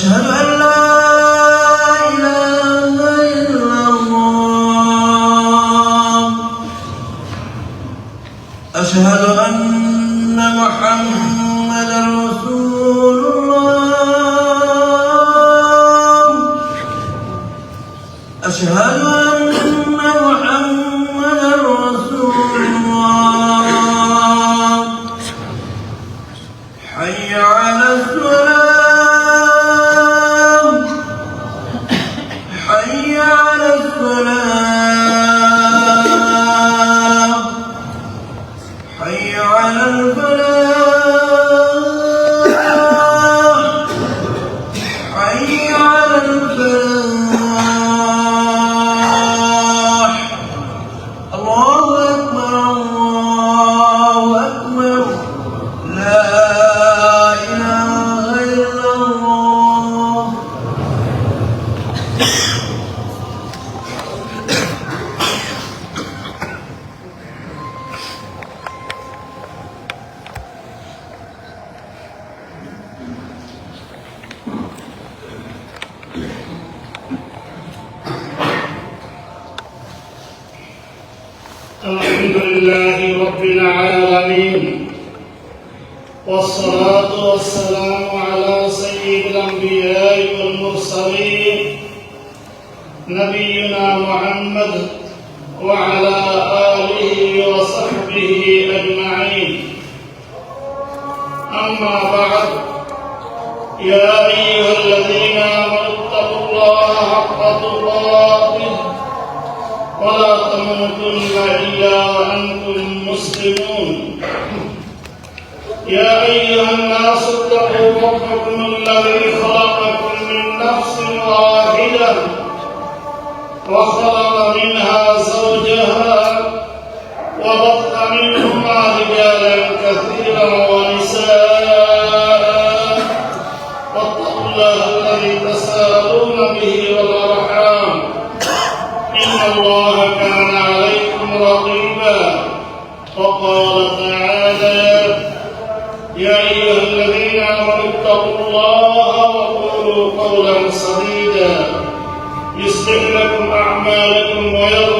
أشهد أن لا حي على الفلاح. الحمد لله رب العالمين. والصلاة والسلام على سيد الأنبياء والمرسلين. نبينا محمد وعلى آله وصحبه أجمعين. أما بعد يا أيها الذين آمنوا اتقوا الله حق تقاته ولا تموتن إلا وأنتم مسلمون يا أيها الناس اتقوا ربكم الذي خلقكم من نفس واحدة وخلق منها Oil.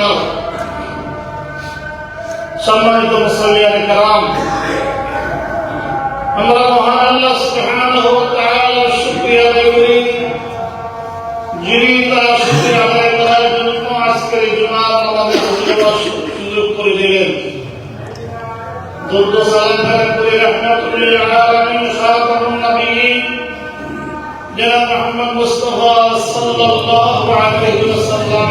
নাম সম্মানিত মুসলিয়ান কালাম আমরা মহান আল্লাহ সুবহানাহু ওয়া তাআলার শুকরিয়া আদায় করি। যিনি তার শুকরিয়া আদায় করার জন্য আজকের জুমার নামাজে সুযোগ করে দিলেন। দুর্দ সালাম করে রহমাতুল্লিল আলামিন খাতামুন নবিয়্যিন জনাব মুহাম্মদ মুস্তাফা সাল্লাল্লাহু আলাইহি ওয়াসাল্লাম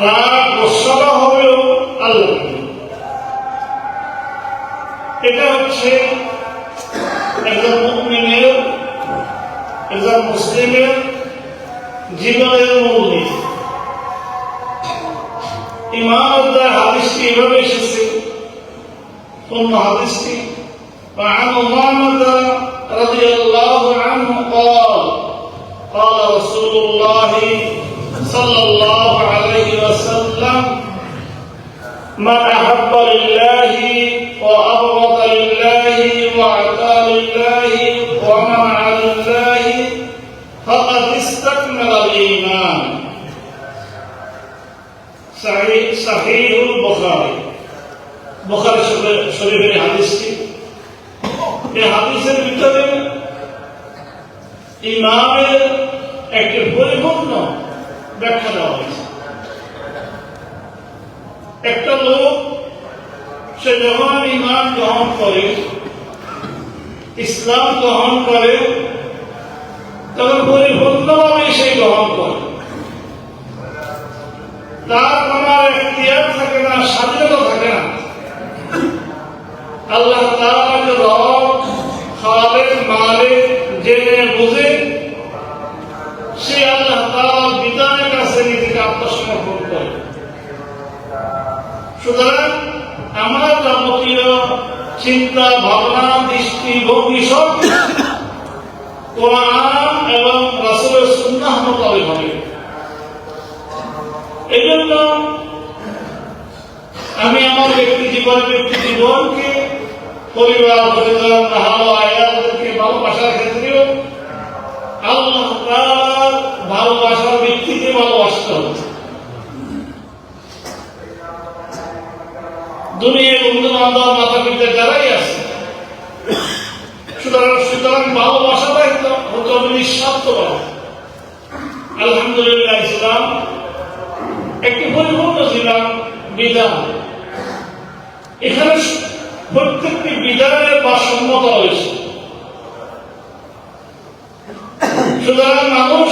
রাগ গোসাটা হবেও আল্লাহর জন্য এটা হচ্ছে একজন মুমিনের একজন মুসলিমের জীবনের মূলনীতি ইমাম হাদিসটি এভাবে এসেছে অন্য হাদিসটি وعن أمامة رضي الله عنه قال قال رسول الله صلى الله عليه وسلم من أحب لله وأبغض لله وأعطى لله ومنع لله فقد استكمل الإيمان صحيح صحيح البخاري বুখারী শরীফ- শরীফের এই হাদিসটি এই হাদিসের ভিতরে ইমামের একটি পরিপূর্ণ ব্যাখ্যা দেওয়া হয়েছে একটা লোক, সে যখন ইমান গ্রহণ করে, ইসলাম গ্রহণ করে তখন পরিপূর্ণভাবে সে গ্রহণ করে। তার কোনো এখতিয়ার থাকে না, স্বাধীনতা থাকে না। আল্লাহ তাআলা রব খালেক মালিক, জেনে, বুঝে, সে আল্লাহ তাআলা বিধানের কাছে নিজেকে আত্মসমর্পণ করে। সুতরাং যাবতীয় চিন্তা, ভাবনা সব কোরআন এবং রাসূলের হবে। এই জন্য আমি আমার ব্যক্তি জীবন, ব্যক্তি জীবনকে, পরিবার, পরিজন ভালো আয়াতকে ভালোবাসার ক্ষেত্রেও আল্লাহ ভালোবাসার ব্যক্তিকে ভালোবাসতে হবে। দুনিয়ার বন্ধু বান্ধব মাতা পিতা যারাই আছে। সুতরাং সুতরাং ভালোবাসাটাই তো হতে হবে নিঃস্বার্থ আলহামদুলিল্লাহ, ইসলাম একটি পরিপূর্ণ ছিলাম বিধান। এখানে প্রত্যেকটি বিধানের ভারসাম্যতা রয়েছে। সুতরাং মানুষ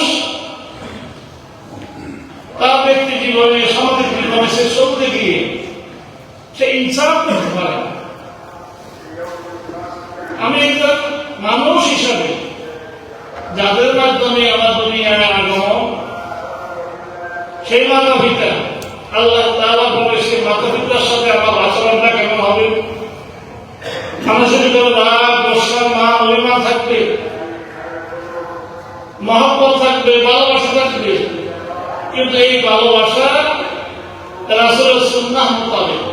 তার ব্যক্তি জীবনে সামাজিক জীবনে সে চলতে গিয়ে সে ইনসাফ করতে পারে। আমি একজন মানুষ হিসাবে যাদের মাধ্যমে আমার দুনিয়ায় আগমন, সেই মাতা পিতা আল্লাহ তাআলা বলে সেই মাতা পিতার সাথে আমার আচরণটা কেমন হবে? মানুষের ভিতরে রাগ মা অভিমান থাকবে, মহব্বত থাকবে, ভালোবাসা থাকবে, কিন্তু এই ভালোবাসা রাসূলের সুন্নাহ মোতাবেক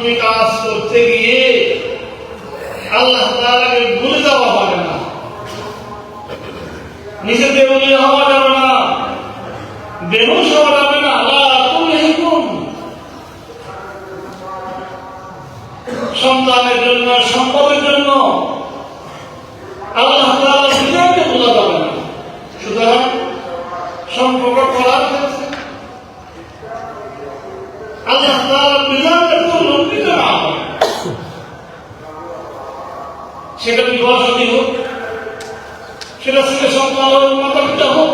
তুমি কাজ করতে গিয়ে আল্লাহ ভুলে যাওয়া হবে না। নিজে দেউলিয়া হওয়া যাবে না। বেহুশ হওয়া যাবে না। আল্লাহ সন্তানের জন্য, সম্পদের জন্য আল্লাহ তাআলা বিজয়কে ভোলা যাবে না সুতরাং সম্পর্ক করার ক্ষেত্রে আল্লাহ তাআলা বিধানকে তো লঙ্ঘিত না হয় সেটা বিবাহ হোক? সেটা ছেলে সন্তান মাতা হোক?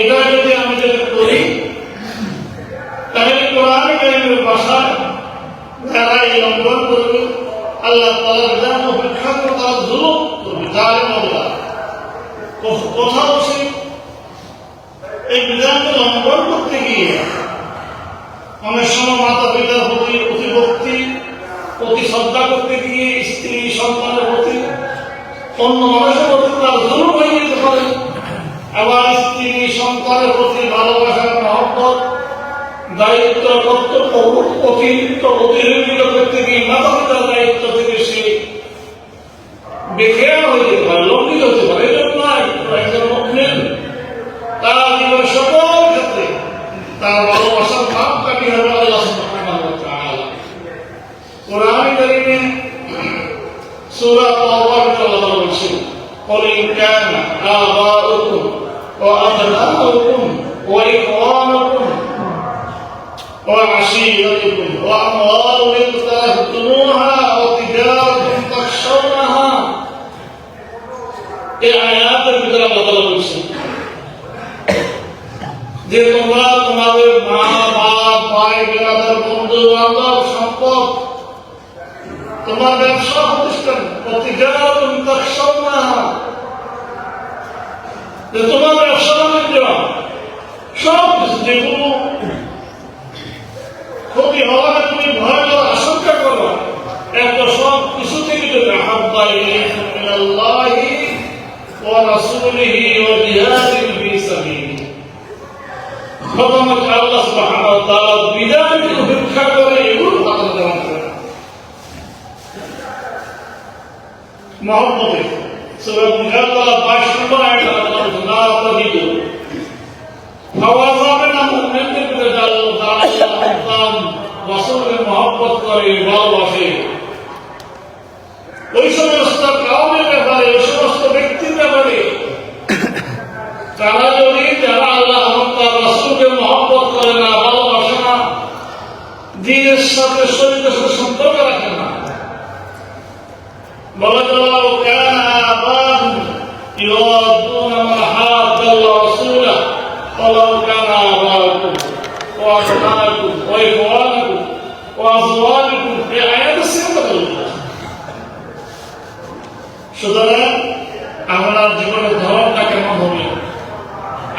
এটা যদি আমি যদি করি, তাহলে কোরআন কারিমের ভাষায় যারা এই লঙ্ঘন করবে, আল্লাহ তাআলা বিধান অপেক্ষা করে তারা ধুলো করবে। জালেম হবে কোথাও সে এই বিধানকে লঙ্ঘন করতে গিয়ে অনেক সময় মাতা পিতার প্রতি অতিভক্তি অতি শ্রদ্ধা করতে গিয়ে স্ত্রী সন্তানের প্রতি অন্য মানুষের প্রতি তার জুলুম হয়ে যেতে পারে আবার স্ত্রী সন্তানের প্রতি ভালোবাসার মহব্বত দায়িত্ব কর্তব্য অতিরিক্ত অতিরঞ্জিত করতে গিয়ে পিতার দায়িত্ব থেকে সে বেখেয়া হয়ে وأموال اقترفتموها وتجارة تخشونها এই আয়াতের ভিতরে আল্লাহ তাআলা বলছেন যে তোমরা তোমাদের মা বাপ ভাই বেড়াদার বন্ধু বান্ধব সম্পদ তোমার ব্যবসা প্রতিষ্ঠান প্রতিজাত না যে তোমার ব্যবসা বাণিজ্য সব কিছু যেগুলো ক্ষতি হওয়ার তুমি ভয় আশঙ্কা করো এত সব কিছু থেকে যদি আহাব্বা ইলাইকুম মিনাল্লাহি ওয়া রাসূলিহি ওয়া জিহাদিন ফি সাবিলিহি প্রথমত আল্লাহ সুবহানাহু ওয়া তাআলা বিধানকে উপেক্ষা করে এগুলো পালন করা করে মহব্বতে সূরা মুজাদ্দালা 22 নম্বর আয়াত আল্লাহ না তাজিদ আওয়াজ না মুমিনদের প্রতি আল্লাহ তাআলা রাসূলের মহব্বত করে ভালোবাসে ওই সমস্ত কাউমের ব্যাপারে ওই সমস্ত ব্যক্তির ব্যাপারে তারা যদি যারা আল্লাহ তার রাসূলকে মহব্বত করে না ভালোবাসে না দিনের সাথে শরীরের সাথে সম্পর্ক রাখে না বলা যাও কেন আবান يوادون ما حاد الله ورسوله ولو كان آباؤكم وأبناؤكم وإخوانكم এই আয়াতের সিনেমা সুতরাং আপনার জীবনের ধরনটা কেমন হবে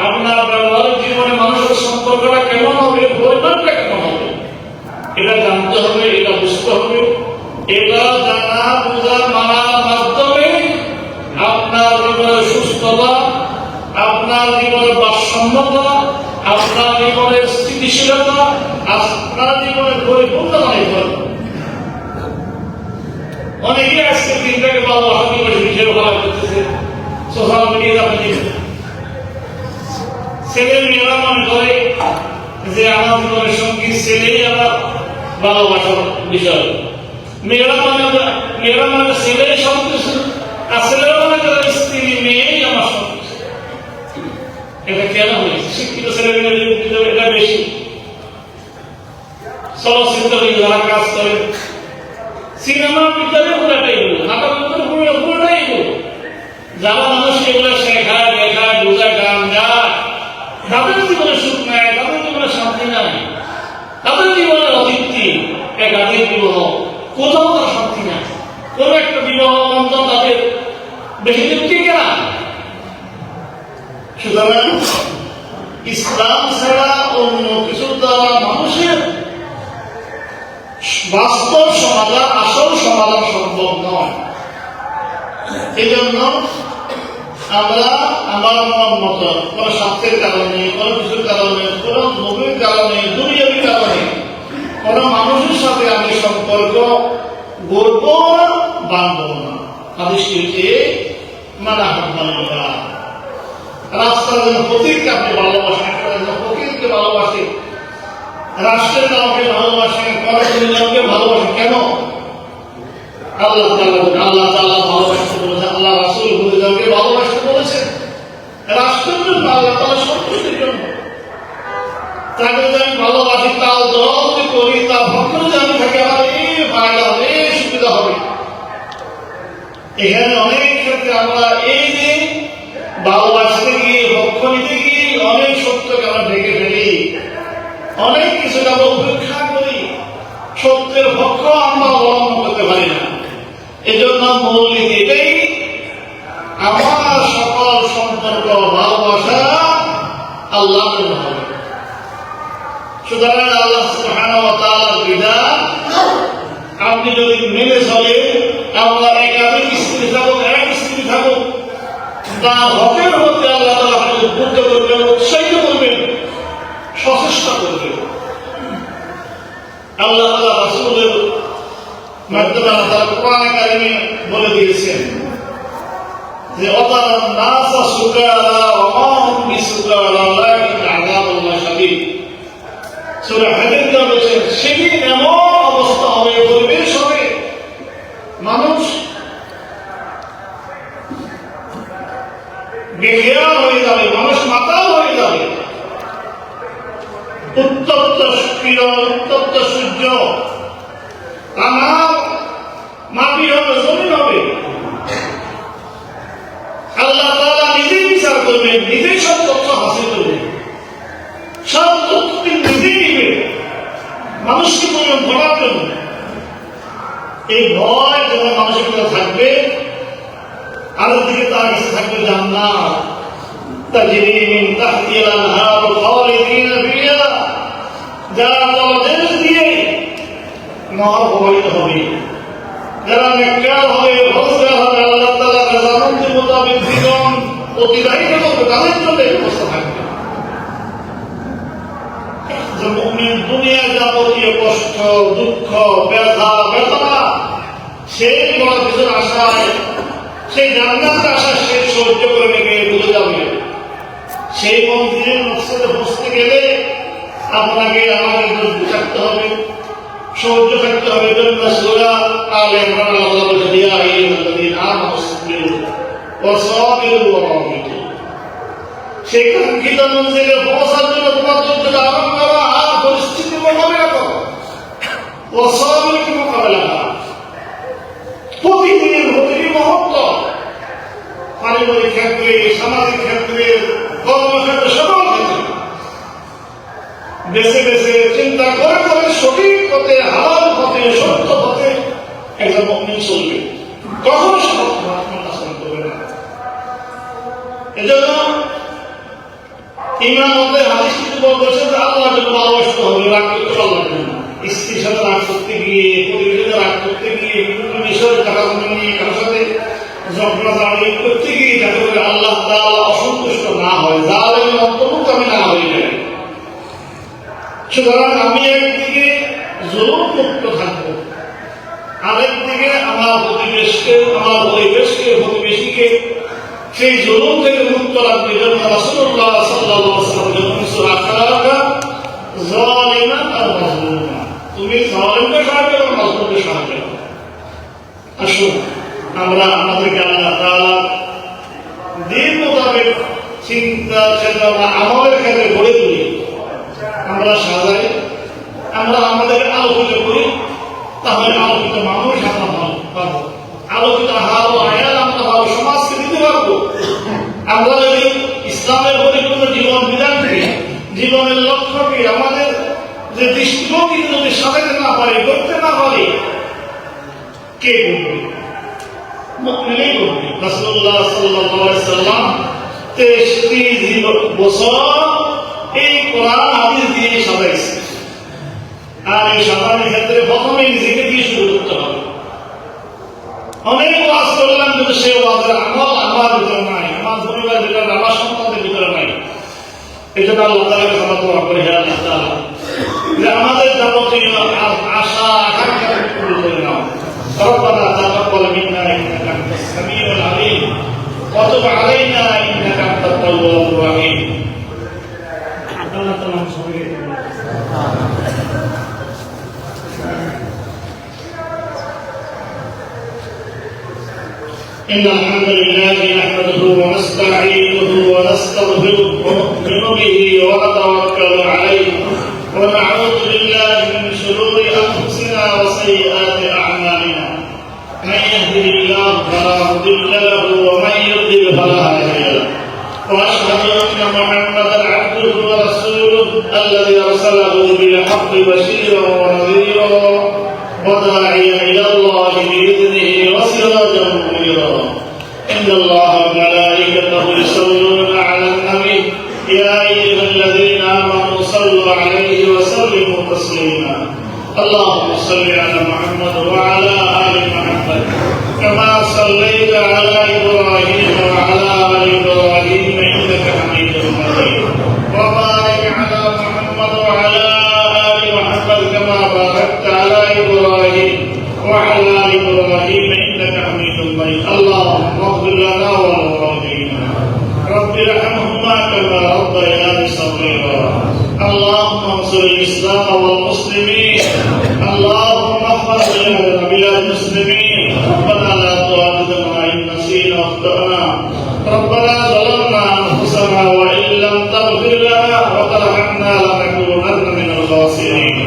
আপনার ব্যবহারিক জীবনে মানুষের সম্পর্কটা কেমন হবে পরিমাণটা কেমন হবে এটা জানতে হবে এটা বুঝতে হবে এটা জানা বোঝা মানার মাধ্যমে আপনার জীবনের সুস্থতা আপনার জীবনের বাসম্মতা আপনার জীবনের স্থিতিশীলতা, আপনার জীবনের পরিপূর্ণতা নির্ভর করে। অনেকেই আজকে দিনটাকে ভালোবাসা দিবস হিসেবে ভালো করতেছে। সোশ্যাল মিডিয়া আপনি ছেলে মেয়েরা মনে করে যে আমার জীবনের সঙ্গী ছেলেই আমার ভালোবাসার বিষয়। মেয়েরা মানে মেয়েরা মানে ছেলেই সন্তুষ্ট আর ছেলেরা মনে করে স্ত্রী মেয়েই আমার সন্তুষ্ট এটা কেন হয়েছে শিক্ষিত ছেলে মেয়েদের এটা বেশি। চলচ্চিত্র যারা কাজ করে সিনেমার ভিতরে পুরাটাই হলো নাটক পুরো পুরোটাই হলো। যারা মানুষ এগুলো শেখায়, দেখায়, বোঝায়, গান গায়, তাদের জীবনে সুখ নাই, তাদের জীবনে শান্তি নাই। তাদের জীবনে অতৃপ্তি একাধিক বিবাহ, কোথাও তার শান্তি নাই। কোনো একটা বিবাহ বন্ধন তাদের বেশি দিন টিকে না। সুতরাং ইসলাম ছাড়া অন্য কিছু দ্বারা মানুষের বাস্তব সমাধান, আসল সমাধান সম্ভব নয়। এই জন্য আমরা আমার মন মতো, কোন স্বার্থের কারণে, কোন কিছুর কারণে, কোন নবীর কারণে, দুনিয়াবি কারণে, কোন মানুষের সাথে আমি সম্পর্ক গড়ব না, বাঁধব না। হাদিসটিতে মানা হাম্মালিকা রাস্তার জন্য ফকিরকে আপনি ভালোবাসেন একটা জন্য ফকিরকে ভালোবাসে রাষ্ট্রের নামকে ভালোবাসেন, কলেজের নামকে ভালোবাসেন, কেন? আল্লাহ আল্লাহ তাআলা ভালোবাসতে বলেছেন আল্লাহ রাসূল যাকে ভালোবাসতে বলেছেন। রাষ্ট্রের জন্য আল্লাহ তাআলা সন্তুষ্টির জন্য। তাকে যদি আমি ভালোবাসি তার দল করি তার ভক্ত যদি আমি থাকি, আমার এই ফায়দা হবে এই সুবিধা হবে। এখানে অনেক ক্ষেত্রে আমরা এই যে ভালোবাসতে ঢেকে অনেক কিছু আমরা উপেক্ষা করতে পারি না। আল্লাহ হবে আল্লাহ আপনি যদি মেনে চলেন, আমরা একাধিক স্ত্রী থাকুক, এক স্ত্রী থাকুক, তার হকের মধ্যে আল্লাহ তাআলা আপনাকে উদ্বুদ্ধ করবেন, উৎসাহিত করবেন, সচেষ্টা করবেন। আল্লাহ তালা রাসুলের মাধ্যমে আল্লাহ কোরআনে কারিমে বলে দিয়েছেন যে অতারা নাসা সুকারা ওয়া মা হুম বিসুকারা লাকিন আযাবুল্লাহ শাদীদ সূরা হাদীদ বলেছেন সেদিন এমন অবস্থা হবে পরিবেশ হবে মানুষ বেখেয়াল হয়ে যাবে মানুষ মাতাল হয়ে যাবে উত্তপ্ত কিরণ উত্তপ্ত সূর্য আমার মাটি হবে জমিন হবে আল্লাহ তাআলা নিজেই বিচার করবেন নিজেই সব তথ্য হাসিল করবেন সব তথ্য তিনি নিজেই দিবেন মানুষকে কোনো ভোটার জন্য এই ভয় যখন থাকবে আরেকদিকে তার কাছে থাকবে জান্নাত তাজরি তাহতিহা আল-আনহার খালিদিন ফিহা যারা তলদেশ দিয়ে নহর প্রবাহিত হবে, যারা নেককার হবে, ভরসা হবে, আল্লাহ তাআলা রাজামন্দি মোতাবেক জীবন অতিবাহিত করবে, তাদের জন্য ব্যবস্থা থাকবে। যে মুমিন দুনিয়ার যাবতীয় কষ্ট, দুঃখ, ব্যথা, বেদনা সেই বড় কিছুর আশায় সেই জান্নাতের আশা সে সহ্য করে নেবে, বুঝে যাবে। সেই মন্দিরের মকসদে বসতে গেলে আপনাকে আমাকে ধৈর্য থাকতে হবে, সহ্য থাকতে হবে। জন্য সুরা আলে ইমরান আল্লাহ বলে দিয়া আইয়ুহাল্লাযীনা আমানু সাবিরু ওয়া সাবিরু ওয়া রাবিতু। সেই কাঙ্ক্ষিত মঞ্জিলে পৌঁছার জন্য তোমার ধৈর্য ধারণ করো আর পরিস্থিতি মোকাবেলা করো। ও সাবিরু মোকাবেলা করো। প্রতিদিনের প্রতিটি মুহূর্ত। পারিবারিক ক্ষেত্রে, সামাজিক ক্ষেত্রে কর্মক্ষেত্রে সকল ক্ষেত্রে। বেছে বেছে চিন্তা করে করে সঠিক পথে, হালাল পথে, সত্য পথে একজন মমিন চলবে। কখনো সে আচরণ করবে না। এজন্য ইমান মধ্যে হাদিস কিছু বলতেছে যে আল্লাহ জন্য ভালোবাসতে হবে আল্লাহ জন্য স্ত্রীর সাথে রাগ করতে গিয়ে পরিবারের রাগ করতে গিয়ে, বিভিন্ন বিষয়ে টাকা জমি নিয়ে কারোর সাথে ঝগড়া দাঁড়ি করতে গিয়ে যাতে করে আল্লাহ তাআলা অসন্তুষ্ট না হয়, জালেমের অন্তর্ভুক্ত আমি না হয়ে যাই। সুতরাং আমি একদিকে জুলুম মুক্ত থাকব, আরেকদিকে আমার প্রতিবেশকে, আমার পরিবেশকে, প্রতিবেশীকে সেই জুলুম থেকে মুক্ত রাখবে জন্য রাসূলুল্লাহ সাল্লাল্লাহু আলাইহি ওয়াসাল্লাম যখন সূরা খালাকা জালিমান আর মাজলুমা। তুমি জালিমকে সাহায্য করো মাজলুমকে সাহায্য করো। আসুন, আমরা আমাদেরকে আল্লাহ তাআলা দিন মোতাবেক চিন্তা, চেতনা আমলের ক্ষেত্রে গড়ে তুলি। আমরা সাজাই, আমরা আমাদের আলোকিত করি, তাহলে আলোকিত মানুষ আমরা ভালো আলোকিত হাল আয়াল আমরা ভালো সমাজকে দিতে পারব। আমরা যদি ইসলামের পরিপূর্ণ জীবন বিধানকে জীবনের লক্ষ্যকে আমাদের যে দৃষ্টিভঙ্গি যদি না করতে না পারি, কে করবে মুকমিনেই করবে রাসূলুল্লাহ সাল্লাল্লাহু আলাইহি সাল্লাম তেষট্টি বছর এই কোরআন, হাদিস দিয়ে সাজাইছে। আর এই সাজানোর ক্ষেত্রে প্রথমে নিজেকে দিয়ে শুরু করতে হবে। অনেক ওয়াজ করলাম, কিন্তু সে ওয়াজের আমল আমার ভিতরে নাই। আমার পরিবারের ভিতরে, আমার সন্তানদের ভিতরে নাই। এই জন্য আল্লাহ করি আল্লাহ যে আমাদের যাবতীয় আ- আশা আকাঙ্ক্ষা পূরণ করে নাও ربنا تقبل منا انك انت السميع العليم وتب علينا انك انت التواب الرحيم আল্লাহ তাআলা আমাদের সবাইকে إن الحمد لله نحمده ونستعينه ونستغفره ونؤمن به ونتوكل عليه ونعوذ بالله من شرور أنفسنا وسيئات أعمالنا. من يهده الله فلا مضل له ومن يضلل فلا هادي له. وأشهد أن محمدا عبده ورسوله الذي أرسله بالحق بشيرا ونذيرا وداعيا إلى الله بإذنه وسراجا منيرا. إن الله وملائكته يصلون يا أيها الذين آمنوا صلوا عليه وسلموا تسليما. اللهم صل على محمد وعلى آل محمد. كما صليت على إبراهيم وعلى آل إبراهيم إنك حميد مجيد. وبارك على محمد وعلى آل محمد كما باركت على إبراهيم وعلى آل إبراهيم إنك حميد مجيد. اللهم اغفر لنا ولوالدينا. رب ارحمهما كما ربياني صغيرا. اللهم انصر الإسلام والمسلمين. اللهم احفظ بلاد المسلمين. ربنا لا تؤاخذنا إن نسينا واخطأنا. ربنا ظلمنا أنفسنا وإن لم تغفر لنا وترحمنا لنكونن من الخاسرين.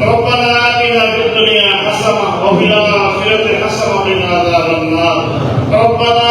ربنا آتنا في الدنيا حسنة وفي الآخرة حسنة من عذاب النار. ربنا